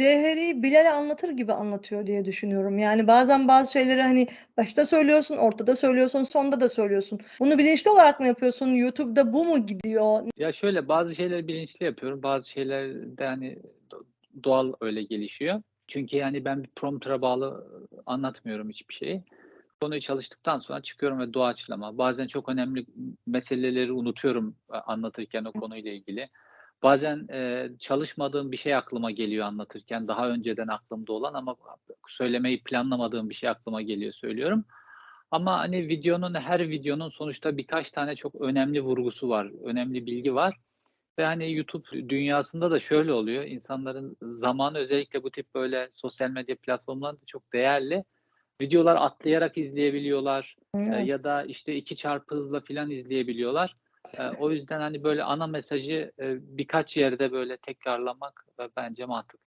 Cevheri'yi Bilal'e anlatır gibi anlatıyor diye düşünüyorum. Yani bazen bazı şeyleri hani başta söylüyorsun, ortada söylüyorsun, sonda da söylüyorsun. Bunu bilinçli olarak mı yapıyorsun? YouTube'da bu mu gidiyor? Ya şöyle bazı şeyleri bilinçli yapıyorum. Bazı şeyler de hani do- doğal öyle gelişiyor. Çünkü yani ben bir prompter'a bağlı anlatmıyorum hiçbir şeyi. Konuyu çalıştıktan sonra çıkıyorum ve doğaçlama. Bazen çok önemli meseleleri unutuyorum anlatırken o konuyla ilgili. Bazen e, çalışmadığım bir şey aklıma geliyor anlatırken. Daha önceden aklımda olan ama söylemeyi planlamadığım bir şey aklıma geliyor söylüyorum. Ama hani videonun her videonun sonuçta birkaç tane çok önemli vurgusu var, önemli bilgi var. Ve hani YouTube dünyasında da şöyle oluyor. İnsanların zamanı özellikle bu tip böyle sosyal medya platformlarında çok değerli. Videolar atlayarak izleyebiliyorlar Evet. ya da işte iki çarpı hızla filan izleyebiliyorlar. O yüzden hani böyle ana mesajı e, birkaç yerde böyle tekrarlamak e, bence mantıklı.